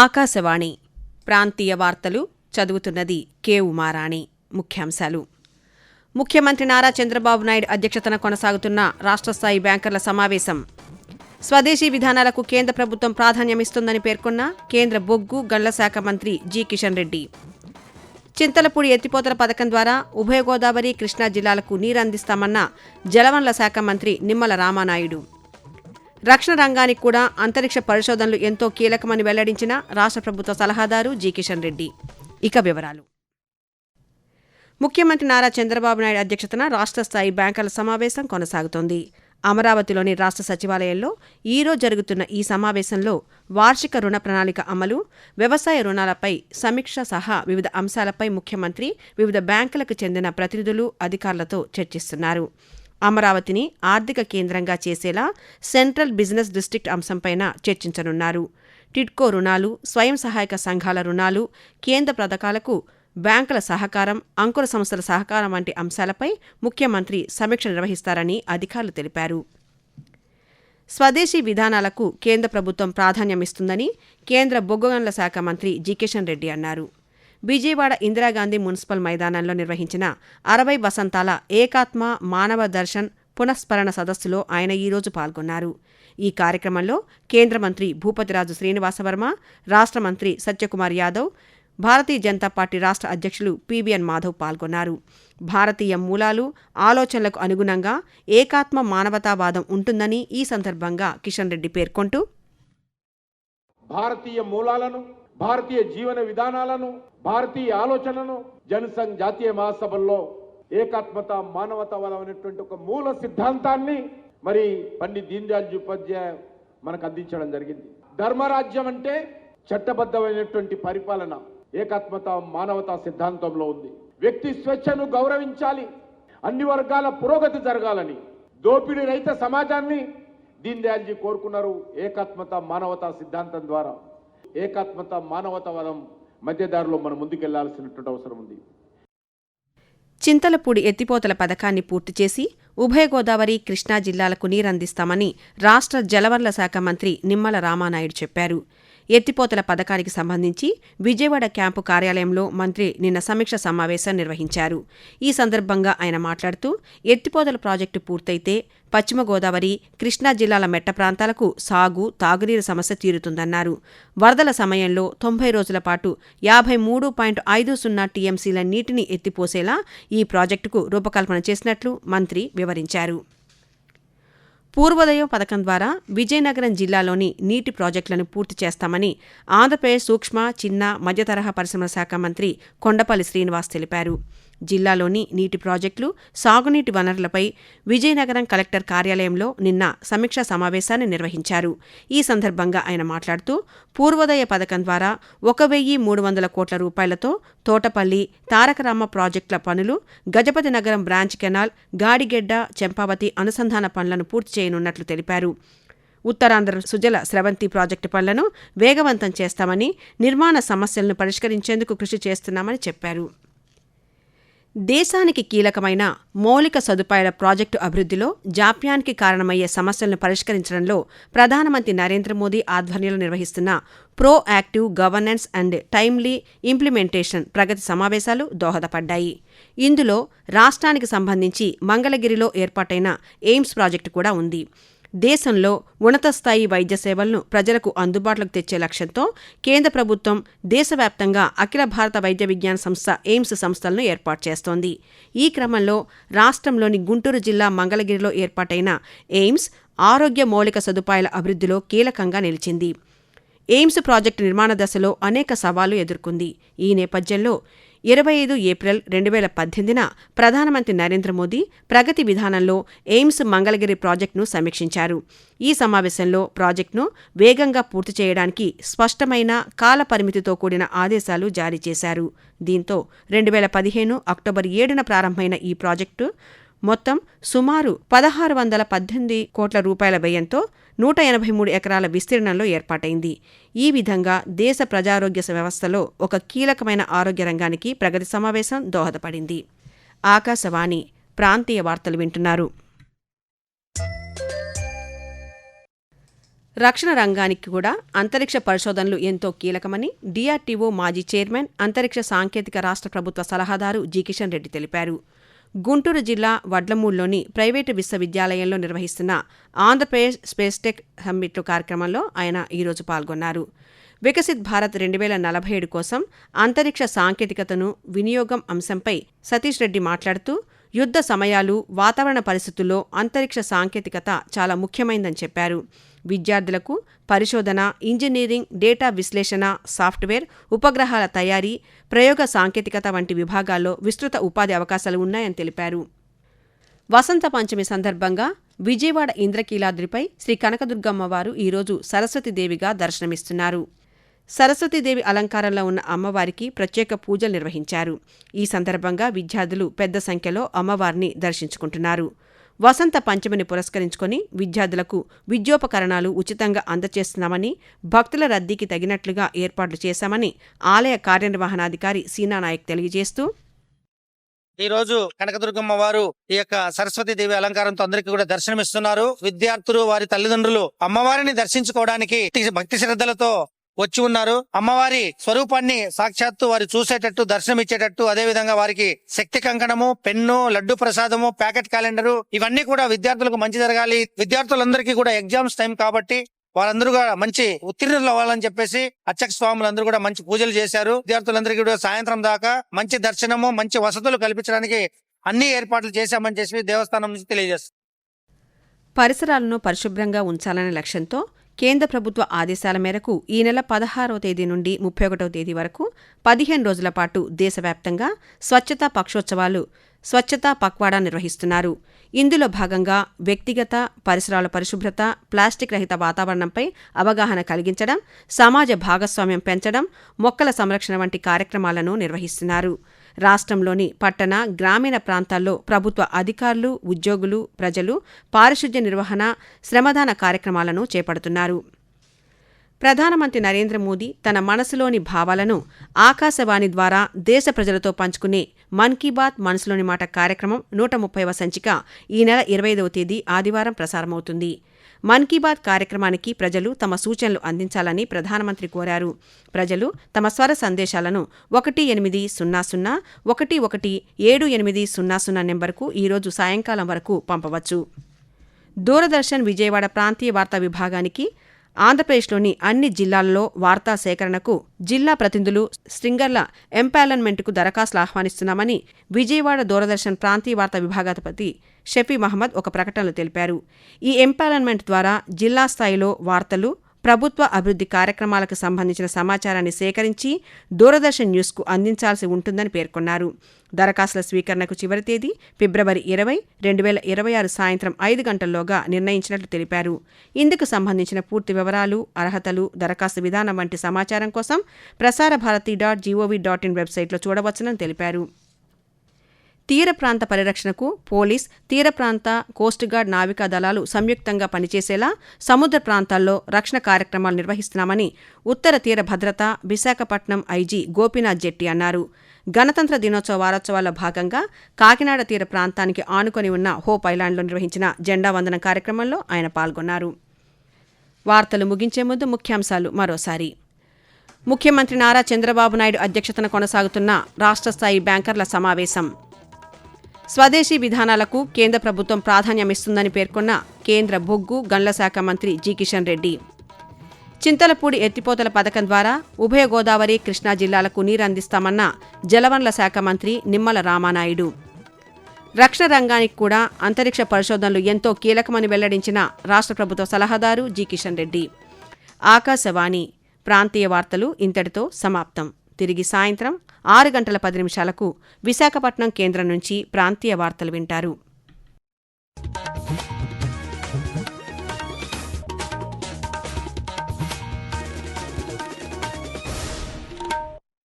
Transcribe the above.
ఆకాశవాణి. ప్రాంతీయ వార్తలు చదువుతున్నది కె ఉమారాణి. ముఖ్యాంశాలు. ముఖ్యమంత్రి నారా చంద్రబాబు నాయుడు అధ్యక్షతన కొనసాగుతున్న రాష్ట్రస్థాయి బ్యాంకర్ల సమావేశం. స్వదేశీ విధానాలకు కేంద్ర ప్రభుత్వం ప్రాధాన్యమిస్తుందని పేర్కొన్న కేంద్ర బొగ్గు గళ్ళ శాఖ మంత్రి జి. కిషన్ రెడ్డి. చింతలపూడి ఎత్తిపోతల పథకం ద్వారా ఉభయ గోదావరి కృష్ణా జిల్లాలకు నీరందిస్తామన్న జలవనరుల శాఖ మంత్రి నిమ్మల రామానాయుడు. రక్షణ రంగానికి కూడా అంతరిక్ష పరిశోధనలు ఎంతో కీలకమని వెల్లడించిన రాష్ట్ర ప్రభుత్వ సలహాదారు జి కిషన్ రెడ్డి. ఇక వివరాలు. ముఖ్యమంత్రి నారా చంద్రబాబు నాయుడు అధ్యక్షతన రాష్ట్ర స్థాయి బ్యాంకర్ల సమావేశం కొనసాగుతోంది. అమరావతిలోని రాష్ట్ర సచివాలయంలో ఈరోజు జరుగుతున్న ఈ సమావేశంలో వార్షిక రుణ ప్రణాళిక అమలు వ్యవసాయ రుణాలపై సమీక్ష సహా వివిధ అంశాలపై ముఖ్యమంత్రి వివిధ బ్యాంకులకు చెందిన ప్రతినిధులు అధికారులతో చర్చిస్తున్నారు. అమరావతిని ఆర్థిక కేంద్రంగా చేసేలా సెంట్రల్ బిజినెస్ డిస్ట్రిక్ట్ అంశంపైన చర్చించనున్నారు. టిడ్కో రుణాలు స్వయం సహాయక సంఘాల రుణాలు కేంద్ర పథకాలకు బ్యాంకుల సహకారం అంకుర సంస్థల సహకారం వంటి అంశాలపై ముఖ్యమంత్రి సమీక్ష నిర్వహిస్తారని అధికారులు తెలిపారు. స్వదేశీ విధానాలకు కేంద్ర ప్రభుత్వం ప్రాధాన్యమిస్తుందని కేంద్ర బొగ్గు గనుల శాఖ మంత్రి జికిషన్ రెడ్డి అన్నారు. విజయవాడ ఇందిరాగాంధీ మున్సిపల్ మైదానంలో నిర్వహించిన అరవై వసంతాల ఏకాత్మ మానవ దర్శన్ పునఃస్మరణ సదస్సులో ఆయన ఈరోజు పాల్గొన్నారు. ఈ కార్యక్రమంలో కేంద్ర మంత్రి భూపతిరాజు శ్రీనివాసవర్మ రాష్ట్ర మంత్రి సత్యకుమార్ యాదవ్ భారతీయ జనతా పార్టీ రాష్ట్ర అధ్యక్షులు పివిఎన్ మాధవ్ పాల్గొన్నారు. భారతీయ మూలాలు ఆలోచనలకు అనుగుణంగా ఏకాత్మ మానవతావాదం ఉంటుందని ఈ సందర్భంగా కిషన్ రెడ్డి పేర్కొంటూ భారతీయ మూలాలను భారతీయ జీవన విధానాలను భారతీయ ఆలోచనను జనసంఘ్ జాతీయ మహాసభల్లో ఏకాత్మత మానవతావాదం అనేటువంటి ఒక మూల సిద్ధాంతాన్ని మరి పండిత్ దీన్ దయాళ్ ఉపాధ్యాయ మనకు అందించడం జరిగింది. ధర్మరాజ్యం అంటే చట్టబద్ధమైనటువంటి పరిపాలన ఏకాత్మత మానవతా సిద్ధాంతంలో ఉంది. వ్యక్తి స్వేచ్ఛను గౌరవించాలి అన్ని వర్గాల పురోగతి జరగాలని దోపిడీ రహిత సమాజాన్ని దీన్ దయాల్జీ కోరుకున్నారు ఏకాత్మత మానవతా సిద్ధాంతం ద్వారా. ఏకాత్మత మానవతావాదం మధ్యదారిలో మనం ముందుకెళ్ళాల్సినటువంటి అవసరం ఉంది. చింతలపూడి ఎత్తిపోతల పథకాన్ని పూర్తి చేసి ఉభయ గోదావరి కృష్ణా జిల్లాలకు నీరందిస్తామని రాష్ట్ర జలవనరుల శాఖ మంత్రి నిమ్మల రామానాయుడు చెప్పారు. ఎత్తిపోతల పథకానికి సంబంధించి విజయవాడ క్యాంపు కార్యాలయంలో మంత్రి నిన్న సమీక్ష సమావేశం నిర్వహించారు. ఈ సందర్భంగా ఆయన మాట్లాడుతూ ఎత్తిపోతల ప్రాజెక్టు పూర్తయితే పశ్చిమ గోదావరి కృష్ణా జిల్లాల మెట్ట ప్రాంతాలకు సాగు తాగునీరు సమస్య తీరుతుందన్నారు. వరదల సమయంలో తొంభై రోజుల పాటు యాభై మూడు పాయింట్ ఐదు సున్నా టీఎంసీల నీటిని ఎత్తిపోసేలా ఈ ప్రాజెక్టుకు రూపకల్పన చేసినట్లు మంత్రి వివరించారు. పూర్వోదయం పథకం ద్వారా విజయనగరం జిల్లాలోని నీటి ప్రాజెక్టులను పూర్తి చేస్తామని ఆంధ్రప్రదేశ్ సూక్ష్మ చిన్న మధ్యతరహా పరిశ్రమల శాఖ మంత్రి కొండపల్లి శ్రీనివాస్ తెలిపారు. జిల్లాలోని నీటి ప్రాజెక్టులు సాగునీటి వనరులపై విజయనగరం కలెక్టర్ కార్యాలయంలో నిన్న సమీక్షా సమావేశాన్ని నిర్వహించారు. ఈ సందర్భంగా ఆయన మాట్లాడుతూ పూర్వోదయ పథకం ద్వారా ఒక వెయ్యి మూడు వందల కోట్ల రూపాయలతో తోటపల్లి తారకరామ ప్రాజెక్టుల పనులు గజపతి నగరం బ్రాంచ్ కెనాల్ గాడిగెడ్డ చెంపావతి అనుసంధాన పనులను పూర్తి చేయనున్నట్లు తెలిపారు. ఉత్తరాంధ్ర సుజల స్రవంతి ప్రాజెక్టు పనులను వేగవంతం చేస్తామని నిర్మాణ సమస్యలను పరిష్కరించేందుకు కృషి చేస్తున్నామని చెప్పారు. దేశానికి కీలకమైన మౌలిక సదుపాయాల ప్రాజెక్టు అభివృద్ధిలో జాప్యానికి కారణమయ్యే సమస్యలను పరిష్కరించడంలో ప్రధానమంత్రి నరేంద్ర మోదీ ఆధ్వర్యంలో నిర్వహిస్తున్న proactive governance and timely implementation Pragati సమావేశాలు దోహదపడ్డాయి. ఇందులో రాష్ట్రానికి సంబంధించి మంగళగిరిలో ఏర్పాటైన ఎయిమ్స్ ప్రాజెక్టు కూడా ఉంది. దేశంలో ఉన్నత స్థాయి వైద్య సేవలను ప్రజలకు అందుబాటులోకి తెచ్చే లక్ష్యంతో కేంద్ర ప్రభుత్వం దేశవ్యాప్తంగా అఖిల భారత వైద్య విజ్ఞాన సంస్థ ఎయిమ్స్ సంస్థలను ఏర్పాటు చేస్తోంది. ఈ క్రమంలో రాష్ట్రంలోని గుంటూరు జిల్లా మంగళగిరిలో ఏర్పాటైన ఎయిమ్స్ ఆరోగ్య మౌలిక సదుపాయాల అభివృద్ధిలో కీలకంగా నిలిచింది. ఎయిమ్స్ ప్రాజెక్టు నిర్మాణ దశలో అనేక సవాళ్ళు ఎదుర్కొంది. ఈ నేపథ్యంలో ఇరవై ఐదు ఏప్రిల్ రెండు వేల పద్దెనిమిదిన ప్రధానమంత్రి నరేంద్ర మోదీ ప్రగతి విధానంలో ఎయిమ్స్ మంగళగిరి ప్రాజెక్టును సమీక్షించారు. ఈ సమావేశంలో ప్రాజెక్టును వేగంగా పూర్తి చేయడానికి స్పష్టమైన కాలపరిమితితో కూడిన ఆదేశాలు జారీ చేశారు. దీంతో రెండు వేల పదిహేను అక్టోబర్ ఏడున ప్రారంభమైన ఈ ప్రాజెక్టు మొత్తం సుమారు పదహారు వందల పద్దెనిమిది కోట్ల రూపాయల వ్యయంతో నూట ఎనభై మూడు ఎకరాల విస్తీర్ణంలో ఏర్పాటైంది. ఈ విధంగా దేశ ప్రజారోగ్య వ్యవస్థలో ఒక కీలకమైన ఆరోగ్య రంగానికి ప్రగతి సమావేశం దోహదపడింది. ఆకాశవాణి ప్రాంతీయ వార్తలు వింటున్నారు. రక్షణ రంగానికి కూడా అంతరిక్ష పరిశోధనలు ఎంతో కీలకమని డిఆర్టీఓ మాజీ చైర్మన్ అంతరిక్ష సాంకేతిక రాష్ట్ర ప్రభుత్వ సలహాదారు జి కిషన్ రెడ్డి తెలిపారు. గుంటూరు జిల్లా వడ్లమూడులోని ప్రైవేటు విశ్వవిద్యాలయంలో నిర్వహిస్తున్న ఆంధ్రప్రదేశ్ స్పేస్ టెక్ కార్యక్రమంలో ఆయన ఈరోజు పాల్గొన్నారు. వికసిత్ భారత్ రెండు వేల నలభై ఏడు కోసం అంతరిక్ష సాంకేతికతను వినియోగం అంశంపై సతీష్ రెడ్డి మాట్లాడుతూ యుద్ధ సమయాలు వాతావరణ పరిస్థితుల్లో అంతరిక్ష సాంకేతికత చాలా ముఖ్యమైందని చెప్పారు. విద్యార్థులకు పరిశోధన ఇంజనీరింగ్ డేటా విశ్లేషణ సాఫ్ట్వేర్ ఉపగ్రహాల తయారీ ప్రయోగ సాంకేతికత వంటి విభాగాల్లో విస్తృత ఉపాధి అవకాశాలు ఉన్నాయని తెలిపారు. వసంత పంచమి సందర్భంగా విజయవాడ ఇంద్రకీలాద్రిపై శ్రీ కనకదుర్గమ్మ వారు ఈరోజు సరస్వతీదేవిగా దర్శనమిస్తున్నారు. సరస్వతీదేవి అలంకారంలో ఉన్న అమ్మవారికి ప్రత్యేక పూజలు నిర్వహించారు. ఈ సందర్భంగా విద్యార్థులు పెద్ద సంఖ్యలో అమ్మవారిని దర్శించుకుంటున్నారు. వసంత పంచమిని పురస్కరించుకొని విద్యార్థులకు విద్యోపకరణాలు ఉచితంగా అందజేస్తున్నామని భక్తుల రద్దీకి తగినట్లుగా ఏర్పాట్లు చేశామని ఆలయ కార్యనిర్వహణాధికారి సీనానాయక్ తెలియజేస్తూ ఈ రోజు కనకదుర్గమ్మ వారు ఈ యొక్క సరస్వతి దేవి అలంకారంతో అందరికీ కూడా దర్శనమిస్తున్నారు. విద్యార్థులు వారి తల్లిదండ్రులు అమ్మవారిని దర్శించుకోవడానికి భక్తి శ్రద్ధలతో వచ్చి ఉన్నారు. అమ్మవారి స్వరూపాన్ని సాక్షాత్తు వారు చూసేటట్టు దర్శనం ఇచ్చేటట్టు అదే విధంగా వారికి శక్తి కంకణము పెన్ను లడ్డు ప్రసాదము ప్యాకెట్ క్యాలెండరు ఇవన్నీ కూడా విద్యార్థులకు మంచి జరగాలి. విద్యార్థులందరికీ కూడా ఎగ్జామ్స్ టైం కాబట్టి వారందరూ కూడా మంచి ఉత్తీర్ణులు అవ్వాలని చెప్పేసి అర్చక స్వాములందరూ కూడా మంచి పూజలు చేశారు. విద్యార్థులందరికీ కూడా సాయంత్రం దాకా మంచి దర్శనము మంచి వసతులు కల్పించడానికి అన్ని ఏర్పాట్లు చేశామని చెప్పి దేవస్థానం నుంచి తెలియజేస్తారు పరిసరాలను పరిశుభ్రంగా ఉంచాలనే లక్ష్యంతో కేంద్ర ప్రభుత్వ ఆదేశాల మేరకు ఈ నెల పదహారవ తేదీ నుండి ముప్పై ఒకటవ తేదీ వరకు పదిహేను రోజుల పాటు దేశవ్యాప్తంగా స్వచ్ఛతా పక్షోత్సవాలు స్వచ్ఛతా పక్వాడా నిర్వహిస్తున్నారు. ఇందులో భాగంగా వ్యక్తిగత పరిసరాల పరిశుభ్రత ప్లాస్టిక్ రహిత వాతావరణంపై అవగాహన కలిగించడం సమాజ భాగస్వామ్యం పెంచడం మొక్కల సంరక్షణ వంటి కార్యక్రమాలను నిర్వహిస్తున్నారు. రాష్ట్రంలోని పట్టణ గ్రామీణ ప్రాంతాల్లో ప్రభుత్వ అధికారులు ఉద్యోగులు ప్రజలు పారిశుధ్య నిర్వహణ శ్రమదాన కార్యక్రమాలను చేపడుతున్నారు. ప్రధానమంత్రి నరేంద్ర మోదీ తన మనసులోని భావాలను ఆకాశవాణి ద్వారా దేశ ప్రజలతో పంచుకునే మన్ కీ బాత్ మనసులోని మాట కార్యక్రమం నూట ముప్పైవ సంచిక ఈ నెల ఇరవై ఐదవ తేదీ ఆదివారం ప్రసారమవుతుంది. మన్ కీ బాత్ కార్యక్రమానికి ప్రజలు తమ సూచనలు అందించాలని ప్రధానమంత్రి కోరారు. ప్రజలు తమ స్వర సందేశాలను ఒకటి ఎనిమిది సున్నా సున్నా ఒకటి ఒకటి ఏడు ఎనిమిది సున్నా సున్నా నెంబర్కు ఈరోజు సాయంకాలం వరకు పంపవచ్చు. దూరదర్శన్ విజయవాడ ప్రాంతీయ వార్తా విభాగానికి ఆంధ్రప్రదేశ్లోని అన్ని జిల్లాల్లో వార్తా సేకరణకు జిల్లా ప్రతినిధులు స్ట్రింగర్ల ఎంపాలన్మెంట్కు దరఖాస్తులు ఆహ్వానిస్తున్నామని విజయవాడ దూరదర్శన్ ప్రాంతీయ వార్తా విభాగాధిపతి షఫీ మహమ్మద్ ఒక ప్రకటనలో తెలిపారు. ఈ ఎంపాలన్మెంట్ ద్వారా జిల్లా స్థాయిలో వార్తలు ప్రభుత్వ అభివృద్ధి కార్యక్రమాలకు సంబంధించిన సమాచారాన్ని సేకరించి దూరదర్శన్ న్యూస్కు అందించాల్సి ఉంటుందని పేర్కొన్నారు. దరఖాస్తుల స్వీకరణకు చివరి తేదీ ఫిబ్రవరి ఇరవై రెండు వేల ఇరవై ఆరు సాయంత్రం ఐదు గంటల్లోగా నిర్ణయించినట్లు తెలిపారు. ఇందుకు సంబంధించిన పూర్తి వివరాలు అర్హతలు దరఖాస్తు విధానం వంటి సమాచారం కోసం Prasar Bharati dot gov dot in వెబ్సైట్లో చూడవచ్చునని తెలిపారు. తీర ప్రాంత పరిరక్షణకు పోలీస్ తీర ప్రాంత కోస్ట్ గార్డ్ నావికా దళాలు సంయుక్తంగా పనిచేసేలా సముద్ర ప్రాంతాల్లో రక్షణ కార్యక్రమాలు నిర్వహిస్తున్నామని ఉత్తర తీర భద్రత విశాఖపట్నం ఐజీ గోపీనాథ్ జెట్టి అన్నారు. గణతంత్ర దినోత్సవ వారోత్సవాల్లో భాగంగా కాకినాడ తీర ప్రాంతానికి ఆనుకొని ఉన్న హోప్ ఐలాండ్లో నిర్వహించిన జెండా వందనం కార్యక్రమంలో ఆయన పాల్గొన్నారు. వార్తలు ముగించే ముందు ముఖ్యాంశాలు మరోసారి. ముఖ్యమంత్రి నారా చంద్రబాబు నాయుడు అధ్యక్షతన కొనసాగుతున్న రాష్ట్ర స్థాయి బ్యాంకర్ల సమావేశం. స్వదేశీ విధానాలకు కేంద్ర ప్రభుత్వం ప్రాధాన్యమిస్తుందని పేర్కొన్న కేంద్ర బొగ్గు గన్ల శాఖ మంత్రి జి కిషన్ రెడ్డి. చింతలపూడి ఎత్తిపోతల పథకం ద్వారా ఉభయ గోదావరి కృష్ణా జిల్లాలకు నీరందిస్తామన్న జలవనరుల శాఖ మంత్రి నిమ్మల రామానాయుడు. రక్షణ రంగానికి కూడా అంతరిక్ష పరిశోధనలు ఎంతో కీలకమని వెల్లడించిన రాష్ట్ర ప్రభుత్వ సలహాదారు జి కిషన్ రెడ్డి. ఆకాశవాణి ప్రాంతీయ వార్తలు ఇంతటితో సమాప్తం. తిరిగి సాయంత్రం ఆరు గంటల పది నిమిషాలకు విశాఖపట్నం కేంద్రం నుంచి ప్రాంతీయ వార్తలు వింటారు.